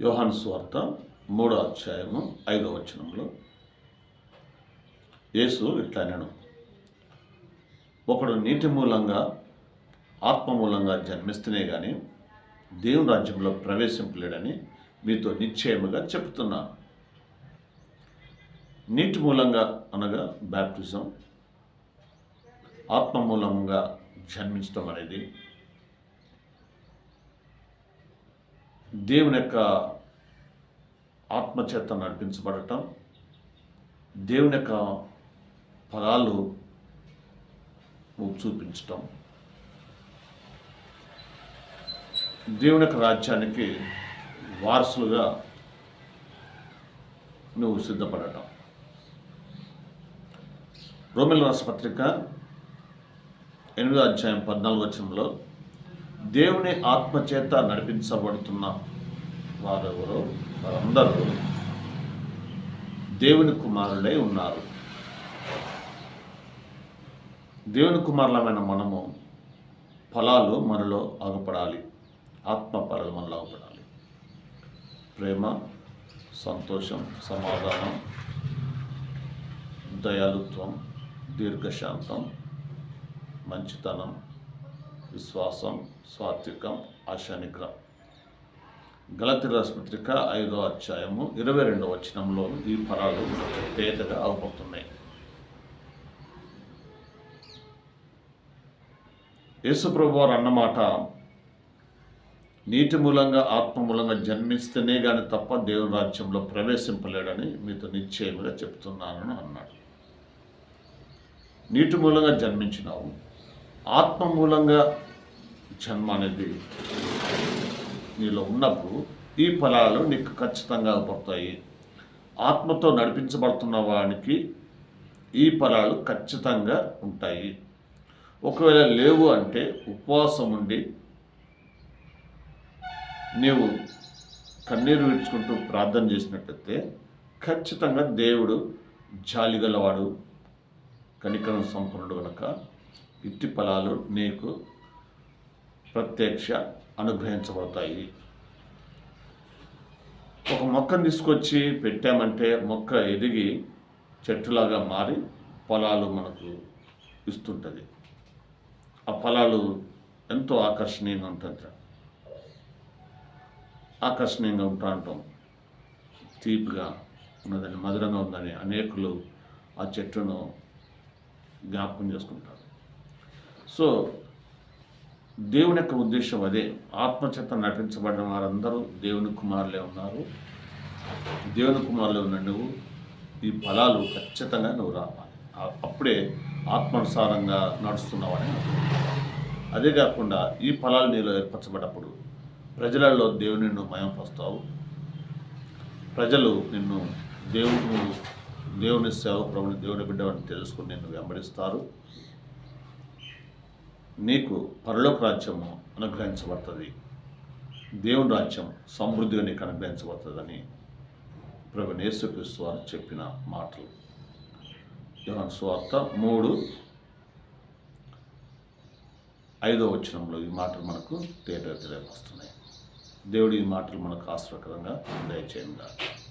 యోహాను స్వార్త మూడో అధ్యాయము ఐదో వచనంలో యేసు ఇట్లా నేను ఒకడు నీటి మూలంగా ఆత్మ మూలంగా జన్మిస్తేనే కానీ దేవుని రాజ్యంలో ప్రవేశింపలేడని మీతో నిశ్చయముగా చెప్తున్నాను నీటి మూలంగా అనగా బ్యాప్టిజం ఆత్మ మూలంగా జన్మించడం అనేది దేవుని యొక్క ఆత్మచేత నడిపించబడటం దేవుని యొక్క ఫలాలు చూపించటం. దేవుని యొక్క రాజ్యానికి వారసులుగా నువ్వు సిద్ధపడటం. రోమిల రాసపత్రిక ఎనిమిదో అధ్యాయం పద్నాలుగు వచ్చంలో దేవుని ఆత్మచేత నడిపించబడుతున్న వారెవరో? వారందరూ దేవుని కుమారులై ఉన్నారు. దేవుని కుమారులమైన మనము ఫలాలు మనలో ఆగపడాలి. ఆత్మ ఫలాలు మనలో ఆగపడాలి. ప్రేమ సంతోషం సమాధానం దయాలుత్వం దీర్ఘశాంతం మంచితనం విశ్వాసం సాత్వికం ఆశానిగ్రహం. గలతి రాష్ట్రపత్రిక ఐదో అధ్యాయము ఇరవై రెండవ వచనంలో ఈ ఫలాలు పేదగా అవుపడుతున్నాయి యేసుప్రభు వారు అన్నమాట నీటి మూలంగా ఆత్మ మూలంగా జన్మిస్తేనే కానీ తప్ప దేవుని రాజ్యంలో ప్రవేశింపలేడని మీతో నిశ్చయముగా చెప్తున్నానని అన్నాడు. నీటి మూలంగా జన్మించినావు. ఆత్మ మూలంగా జన్మ అనేది నీలో ఉన్నప్పుడు ఈ ఫలాలు నీకు ఖచ్చితంగా పడతాయి. ఆత్మతో నడిపించబడుతున్న వానికి ఈ ఫలాలు ఖచ్చితంగా ఉంటాయి. ఒకవేళ లేవు అంటే ఉపవాసం ఉండి నీవు కన్నీరు విడుచుకుంటూ ప్రార్థన చేసినట్లయితే ఖచ్చితంగా దేవుడు జాలిగలవాడు కనికరం సంపన్నుడు కనుక ఇట్టి ఫలాలు నీకు ప్రత్యక్ష అనుగ్రహించబడతాయి. ఒక మొక్కను తీసుకొచ్చి పెట్టామంటే మొక్క ఎదిగి చెట్టులాగా మారి ఫలాలు మనకు ఇస్తుంటుంది. ఆ ఫలాలు ఎంతో ఆకర్షణీయంగా ఉంటుంది ఆకర్షణీయంగా ఉంటా ఉంటాం తీపిగా ఉన్నదని మధురంగా ఉందని అనేకులు ఆ చెట్టును జ్ఞాపకం చేసుకుంటారు. సో దేవుని యొక్క ఉద్దేశం అదే. ఆత్మచేత నటించబడిన వారందరూ దేవుని కుమారులే ఉన్నారు. దేవుని కుమారులే ఉన్న నువ్వు. ఈ ఫలాలు ఖచ్చితంగా నువ్వు రావాలి. అప్పుడే ఆత్మానుసారంగా నడుస్తున్నావని అదే కాకుండా ఈ ఫలాలు నీలో ఏర్పరచబడినప్పుడు ప్రజలలో దేవుని నువ్వు మయంపరుస్తావు. ప్రజలు నిన్ను దేవుడు దేవుని సేవ ప్రభుని దేవుని బిడ్డవని తెలుసుకుని నిన్ను వెంబడిస్తారు. నీకు పరలోక రాజ్యము అనుగ్రహించబడుతుంది. దేవుని రాజ్యం సమృద్ధిగా నీకు అనుగ్రహించబడుతుందని ప్రభు నేసుక్రీస్తు వారు చెప్పిన మాటలు. యోహన్ సువార్త మూడు ఐదో వచనంలో ఈ మాటలు మనకు తేట తెలియవస్తున్నాయి దేవుడు ఈ మాటలు మనకు ఆశ్రకరంగా దయచేయండి.